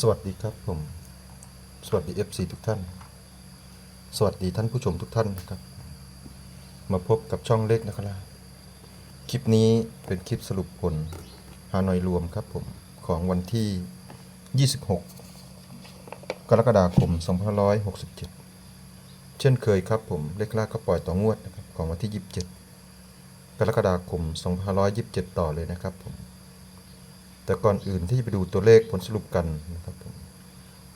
สวัสดีครับผม สวัสดี FC ทุกท่าน สวัสดีท่านผู้ชมทุกท่านนะครับ มาพบกับช่องเล็กนะครับ คลิปนี้เป็นคลิปสรุปผลฮานอยรวมครับผม ของวันที่ 26 กรกฎาคม 2567 เช่นเคยครับผม เลขแรกก็ปล่อยต่องวดนะครับของวันที่ 27 กรกฎาคม 2527 ต่อเลยนะครับผม แต่ก่อนอื่นที่จะไปดูตัวเลขผลสรุปกันนะครับผม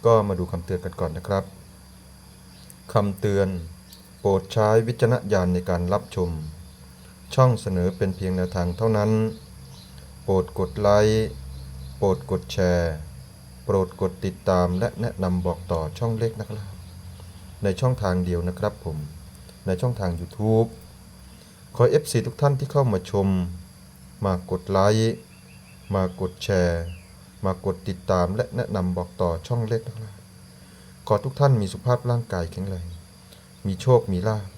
ก็มาดูคำเตือนกันก่อนนะครับคำเตือน โปรดใช้วิจารณญาณในการรับชม ช่องเสนอเป็นเพียงแนวทางเท่านั้น โปรดกดไลค์โปรดกดแชร์ โปรดกดติดตามและแนะนำบอกต่อช่องเล็กนะครับ ในช่องทางเดียวนะครับผม ในช่องทาง YouTube ขอ FC ทุกท่านที่เข้ามาชม มากดไลค์ มากดแชร์ มากดติดตามและแนะนำบอกต่อช่องเล็กนะครับขอทุกท่านมีสุขภาพร่างกายแข็งแรงมีโชคมีลาภ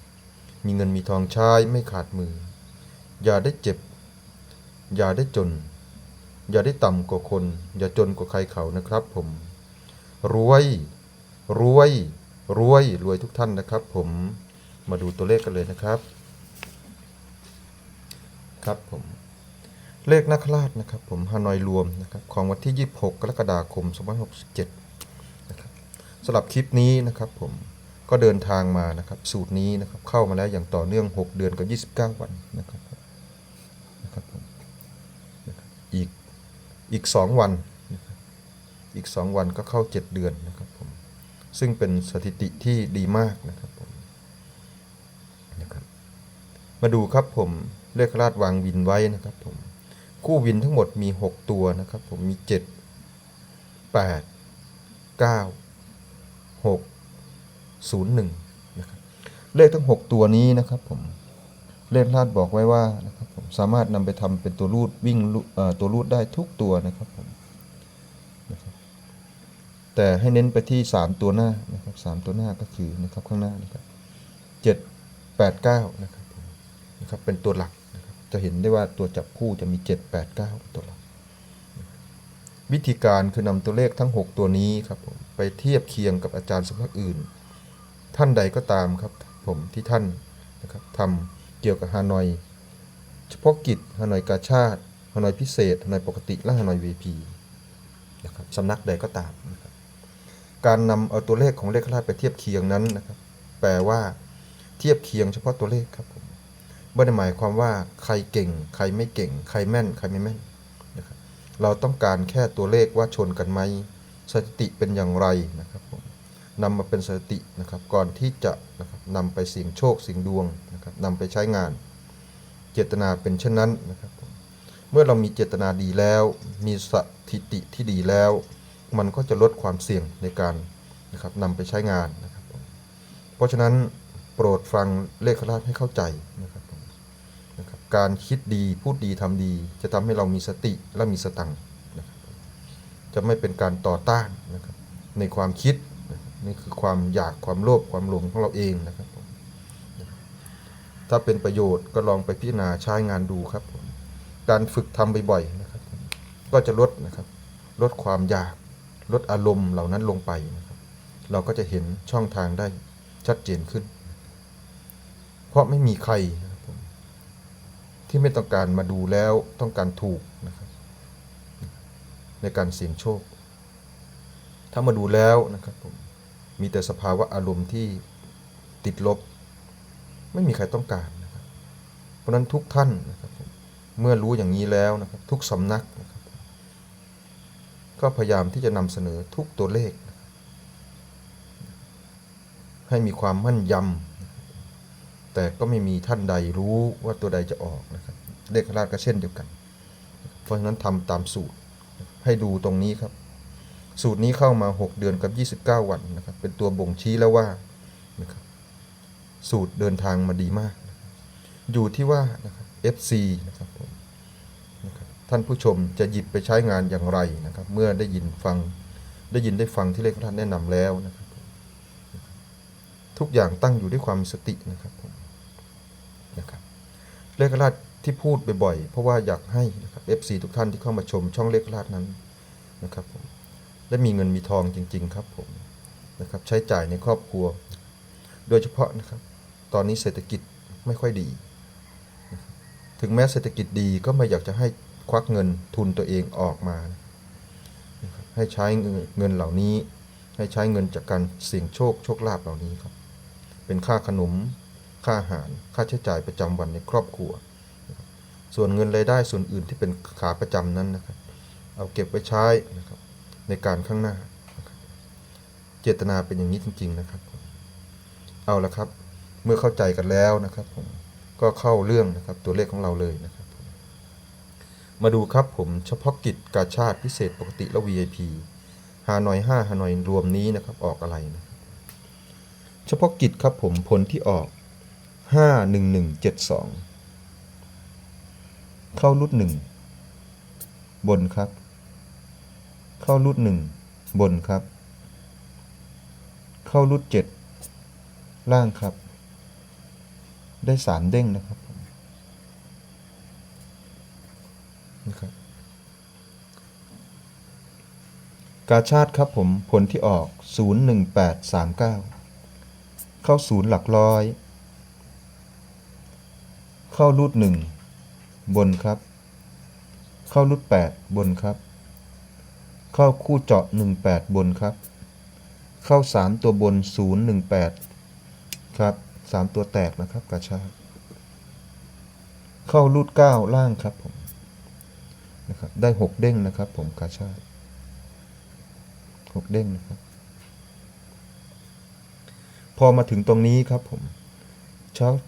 มีเงินมีทองใช้ไม่ขาดมือ อย่าได้เจ็บ อย่าได้จน อย่าได้ต่ำกว่าคน อย่าจนกว่าใครเขานะครับผม รวย รวย รวย รวยทุกท่านนะครับผม มาดูตัวเลขกันเลยนะครับ ครับผม เลขนักราชนะครับผมฮานอยรวมนะครับของวันที่ 26 กรกฎาคม 2567นะครับสำหรับคลิปนี้นะครับผมก็เดินทางมานะครับสูตรนี้นะครับเข้ามาแล้วอย่างต่อเนื่อง 6 เดือนกับ 29 วันนะครับนะครับผมนะครับอีกอีก 2 วันนะครับอีก 2 วันก็เข้า 7 เดือนนะครับผมซึ่งเป็นสถิติที่ดีมากนะครับผมนะครับมาดูครับผมเลขราชวางวินไว้นะครับผม คู่วินทั้งหมดมี 6 ตัวนะครับ ผมมี 7 8 9 6 0 1นะครับเลขทั้ง 6 ตัวนี้นะครับผมเลขลาดบอกไว้ว่านะครับผมสามารถนำไปทำเป็นตัวรูดวิ่งตัวรูดได้ทุกตัวนะครับผมนะครับแต่ให้เน้นไปที่ 3 ตัวหน้านะครับ3ตัวหน้าก็คือนะครับข้างหน้านะครับ7 8 9นะครับผมนะครับเป็นตัวหลัก จะเห็นได้ว่าตัวจับคู่จะมี 7 8 9 ตัวหลักวิธีการคือนำตัวเลขทั้ง 6 ตัวนี้ครับผมไปเทียบเคียงกับอาจารย์สำนักอื่น ท่านใดก็ตามครับผมที่ท่านนะครับทำเกี่ยวกับฮานอย เฉพาะกิจฮานอยกาชาติฮานอยพิเศษฮานอยปกติและฮานอย VP นะครับสำนักใดก็ตามนะครับการนำเอาตัวเลขของเลขคลาดไปเทียบเคียงนั้นนะครับแปลว่าเทียบเคียงเฉพาะตัวเลขครับ ไม่ได้หมายความว่าใครเก่ง ใครไม่เก่ง ใครแม่น ใครไม่แม่นนะครับเราต้องการแค่ตัวเลขว่าชนกันไหมสถิติเป็นอย่างไรนะครับผมนำมาเป็นสถิตินะครับก่อนที่จะนะครับนำไปเสี่ยงโชคเสี่ยงดวงนะครับนำไปใช้งาน เจตนาเป็นเช่นนั้นนะครับผมเมื่อเรามีเจตนาดีแล้ว มีสถิติที่ดีแล้ว มันก็จะลดความเสี่ยงในการนะครับนำไปใช้งานนะครับผมเพราะฉะนั้นโปรดฟังเลขคราชให้เข้าใจนะครับผมนะครับ การคิดดีพูดดีทำดี จะทำให้เรามีสติและมีสตังค์นะครับจะไม่เป็นการต่อต้านนะครับในความคิดนี่คือความอยากความโลภความหลงของเราเองนะครับ ถ้าเป็นประโยชน์ก็ลองไปพิจารณาใช้งานดูครับ การฝึกทำบ่อยๆนะครับ ก็จะลดนะครับ ลดความอยากลดอารมณ์เหล่านั้นลงไปนะครับ เราก็จะเห็นช่องทางได้ชัดเจนขึ้น เพราะไม่มีใคร ที่ไม่ต้องการมาดูแล้วต้องการถูกนะครับในการเสี่ยงโชค ถ้ามาดูแล้วนะครับผมมีแต่สภาวะอารมณ์ที่ติดลบ ไม่มีใครต้องการนะครับเพราะฉะนั้นทุกท่านนะครับผมเมื่อรู้อย่างนี้แล้วนะครับทุกสำนักนะครับก็พยายามที่จะนำเสนอทุกตัวเลข ให้มีความมั่นยำ แต่ก็ไม่มีท่านใดรู้ว่าตัวใดจะออกนะครับ เลขราชก็เช่นเดียวกัน เพราะฉะนั้นทำตามสูตรให้ดูตรงนี้ครับ สูตรนี้เข้ามา 6 เดือนกับ 29 วันนะครับ เป็นตัวบ่งชี้แล้วว่านะครับสูตรเดินทางมาดีมาก อยู่ที่ว่านะครับ FC นะครับผมนะครับท่านผู้ชมจะหยิบไปใช้งานอย่างไรนะครับ เมื่อได้ยินฟังได้ยินได้ฟังที่เลขราชแนะนำแล้วนะครับทุกอย่างตั้งอยู่ด้วยความมีสตินะครับผมนะครับ เลขราชที่พูดบ่อยๆ เพราะว่าอยากให้นะครับ FC ทุกท่านที่เข้ามาชมช่องเลขราชนั้นนะครับผมและมีเงินมีทองจริง ๆ ครับผมนะครับใช้จ่ายในครอบครัว โดยเฉพาะนะครับ ตอนนี้เศรษฐกิจไม่ค่อยดี ถึงแม้เศรษฐกิจดีก็ไม่อยากจะให้ควักเงินทุนตัวเองออกมานะให้ใช้เงินเงินเหล่านี้ ให้ใช้เงินจากการเสี่ยงโชคโชคลาภเหล่านี้ครับ เป็นค่าขนม ค่าอาหาร ค่าใช้จ่ายประจำวันในครอบครัว ส่วนเงินรายได้ส่วนอื่นที่เป็นขาประจำนั้นนะครับ เอาเก็บไว้ใช้นะครับในการข้างหน้า เจตนาเป็นอย่างนี้จริง ๆนะครับ เอาละครับ เมื่อเข้าใจกันแล้วนะครับผมก็เข้าเรื่องนะครับตัวเลขของเราเลยนะครับ มาดูครับผมเฉพาะกิจกาชาติพิเศษปกติและ VIP ฮานอย5ฮานอยรวมนี้นะครับออกอะไรนะครับเฉพาะกิจครับผมผลที่ออก 51172 เข้ารุดหนึ่งบนครับ เข้ารุดหนึ่งบนครับ เข้ารุดเจ็ดล่างครับ ได้สามเด้งนะครับนะครับกาชาติครับผมผลที่ออก 01839 เข้าศูนย์หลักร้อย เข้ารูดหนึ่งบนครับ เข้ารูดแปดบนครับ เข้าคู่เจาะ18บนครับ เข้า3ตัวบน018ครับ3ตัวแตกนะครับกาชาติเข้ารูด9ล่างครับผมนะครับได้6เด้งนะครับ ผมกาชาติ6เด้งนะครับ พอมาถึงตรงนี้ครับผม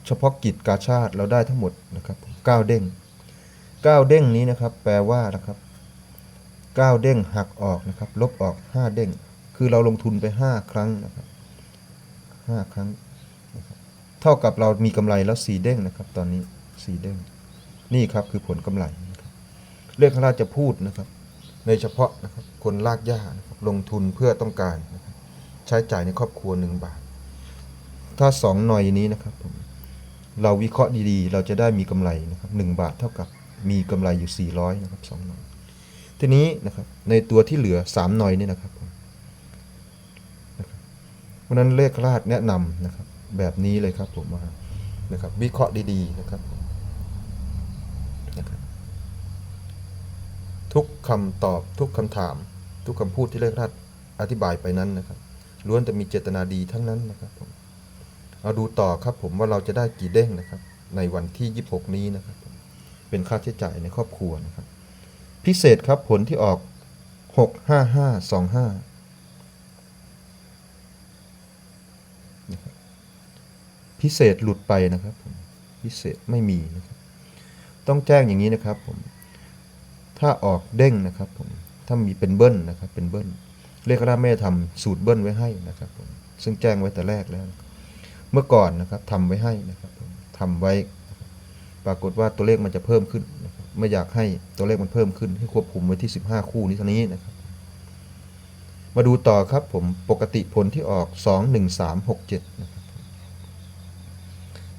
เฉพาะกิจกาชาติเราได้ทั้งหมดนะครับผม9เด้ง9เด้งนี้นะครับ แปลว่านะครับ9เด้งหักออกนะครับ ลบออก5เด้ง คือเราลงทุนไป5ครั้งนะครับ5ครั้งเท่ากับเรามีกำไรแล้ว4เด้งนะครับ ตอนนี้4เด้งนี่ครับคือผลกำไรเรื่องข้างล่าจะพูดนะครับ ในเฉพาะนะครับคนลากหญ้านะครับลงทุนเพื่อต้องการนะครับใช้จ่ายในครอบครัว1บาท ถ้า2หน่อยนี้นะครับผม เราวิเคราะห์ดีๆ เราจะได้มีกำไรนะครับ1บาทเท่ากับมีกำไรอยู่ 400นะครับ2หน่อยทีนี้นะครับในตัวที่เหลือ 3 หน่อยนี่นะครับผมนะครับเพราะนั้นเลขคลาดแนะนำนะครับ แบบนี้เลยครับผมว่านะครับ วิเคราะห์ดีๆนะครับนะครับ ทุกคำตอบทุกคำถาม ทุกคำพูดที่เลขคลาดอธิบายไปนั้นนะครับล้วนแต่มีเจตนาดีทั้งนั้นนะครับผม เอาดูต่อครับผมว่าเราจะได้กี่เด้งนะครับ ในวันที่ 26 นี้นะครับ เป็นค่าใช้จ่ายในครอบครัวนะครับ พิเศษครับผลที่ออก 65525พิเศษหลุดไปนะครับผมพิเศษไม่มีนะครับ ต้องแจ้งอย่างนี้นะครับผมถ้าออกเด้งนะครับผมถ้ามีเป็นเบิ้ลนะครับเป็นเบิ้ลเรียกว่าแม่ทำสูตรเบิ้ลไว้ให้นะครับผมซึ่งแจ้งไว้แต่แรกแล้วนะครับ เมื่อก่อนนะครับทำไว้ให้นะครับทำไว้ ปรากฏว่าตัวเลขมันจะเพิ่มขึ้นนะครับไม่อยากให้ตัวเลขมันเพิ่มขึ้น ให้ควบคุมไว้ที่ 15 คู่นี้เท่านี้นะครับ มาดูต่อครับผมปกติผลที่ออก 2 1 3 6 7นะครับ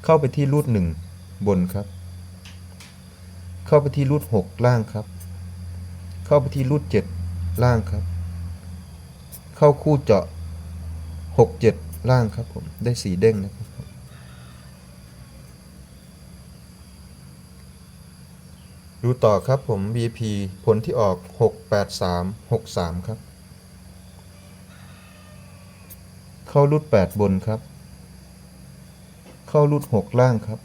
เข้าไปที่รูด1บนครับ เข้าไปที่รูด6ล่างครับ เข้าไปที่รูด7ล่างครับ เข้าคู่เจาะ 6 7 ล่างครับผมได้สีเด้งนะครับผมดูต่อครับผม BP ผลที่ออก 6 8 3 6 3 ครับ เข้ารูด 8 บนครับ เข้ารูด 6 ล่างครับ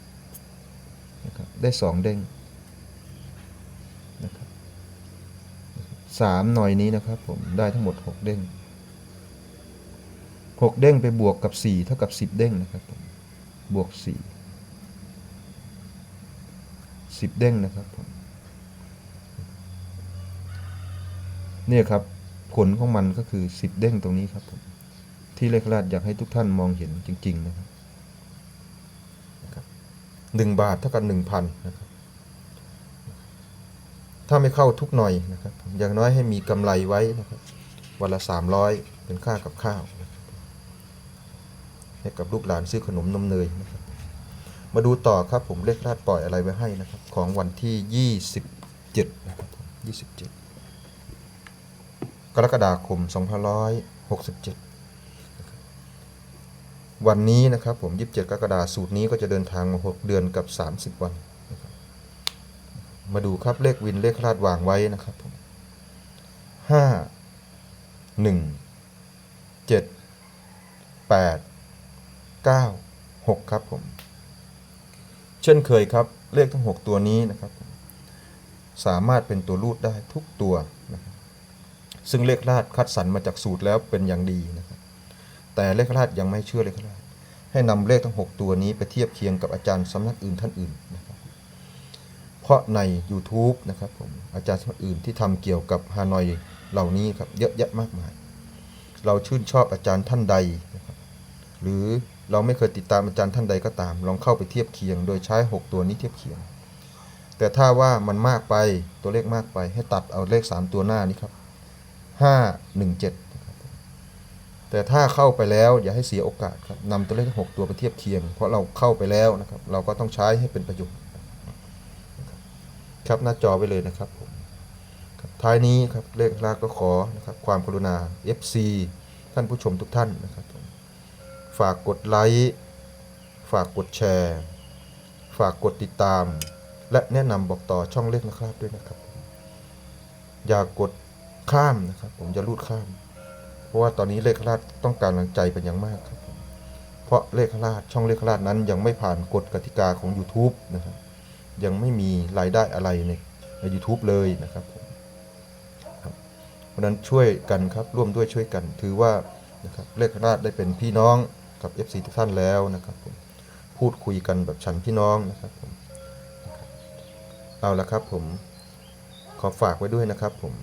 นะครับ ได้ 2 เด้งนะครับสามหน่อยนี้นะครับผม ได้ทั้งหมด 6 เด้ง หกเด้งไปบวกกับสี่เท่ากับสิบเด้งนะครับผมบวกสี่สิบเด้งนะครับผมเนี่ยครับผลของมันก็คือสิบเด้งตรงนี้ครับผมที่เลขราดอยากให้ทุกท่านมองเห็นจริงๆนะครับนะครับหนึ่งบาทเท่ากับหนึ่งพันนะครับ ถ้าไม่เข้าทุกหน่อยนะครับ อย่างน้อยให้มีกำไรไว้นะครับ วันละสามร้อยเป็นค่ากับข้าวนะครับ ให้กับลูกหลานซื้อขนมนมเนยนะครับมาดูต่อครับผมเลขราดปล่อยอะไรไว้ให้นะครับ ของวันที่ 27นะครับ27 กรกฎาคม 2567 วันนี้นะครับผม 27 กรกฎาคมสูตรนี้ก็จะเดินทางมา 6 เดือนกับ 30 วันนะครับมาดูครับเลขวินเลขคลาดวางไว้นะครับผม5 1 7 8 9 6 ครับผม เช่นเคยครับ เลขทั้ง 6 ตัวนี้นะครับ สามารถเป็นตัวรูดได้ทุกตัวนะครับซึ่งเลขลาดคัดสรรมาจากสูตรแล้วเป็นอย่างดีนะครับ แต่เลขลาดยังไม่เชื่อเลขลาดให้นำเลขทั้ง 6 ตัวนี้ไปเทียบเคียงกับอาจารย์สำนักอื่นท่านอื่นนะครับ เพราะใน YouTube นะครับผมอาจารย์สำนักอื่นที่ทำเกี่ยวกับฮานอยเหล่านี้ครับเยอะแยะมากมาย เราชื่นชอบอาจารย์ท่านใดนะครับหรือ เราไม่เคยติดตามอาจารย์ท่านใดก็ตาม ลองเข้าไปเทียบเคียง โดยใช้ 6 ตัวนี้เทียบเคียง แต่ถ้าว่ามันมากไปตัวเลขมากไปให้ตัดเอาเลข 3 ตัวหน้านี้ครับ 5 1 7นะครับแต่ถ้าเข้าไปแล้วอย่าให้เสียโอกาสครับนำตัวเลข 6 ตัวไปเทียบเคียง เพราะเราเข้าไปแล้วนะครับ เราก็ต้องใช้ให้เป็นประโยชน์ครับหน้าจอไว้เลยนะครับผมท้ายนี้ครับเลขลากก็ขอนะครับความกรุณา FC ท่านผู้ชมทุกท่านนะครับ ฝากกดไลค์ ฝากกดแชร์ ฝากกดติดตาม และแนะนำบอกต่อช่องเลขนะครับด้วยนะครับ อย่ากกดข้ามนะครับ ผมจะรูดข้าม เพราะว่าตอนนี้เลขคลาดต้องการกำลังใจเป็นอย่างมากครับ เพราะเลขคลาดช่องเลขคลาดนั้นยังไม่ผ่านกฎกติกาของ YouTube นะครับ ยังไม่มีรายได้อะไรในใน YouTube เลยนะครับผมเพราะนั้นช่วยกันครับร่วมด้วยช่วยกัน ถือว่านะครับเลขคลาดได้เป็นพี่น้อง กับ FC ทุกท่านแล้วนะครับผมพูดคุยกันแบบฉันพี่น้องนะครับผมเอาละครับผมขอฝากไว้ด้วยนะครับผม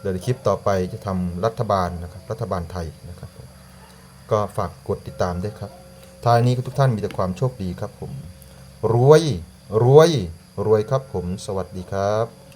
เดี๋ยวคลิปต่อไปจะทำรัฐบาลนะครับรัฐบาลไทยนะครับผมก็ฝากกดติดตามด้วยครับท้ายนี้ก็ทุกท่านมีแต่ความโชคดีครับผมรวยรวยรวยครับผม สวัสดีครับ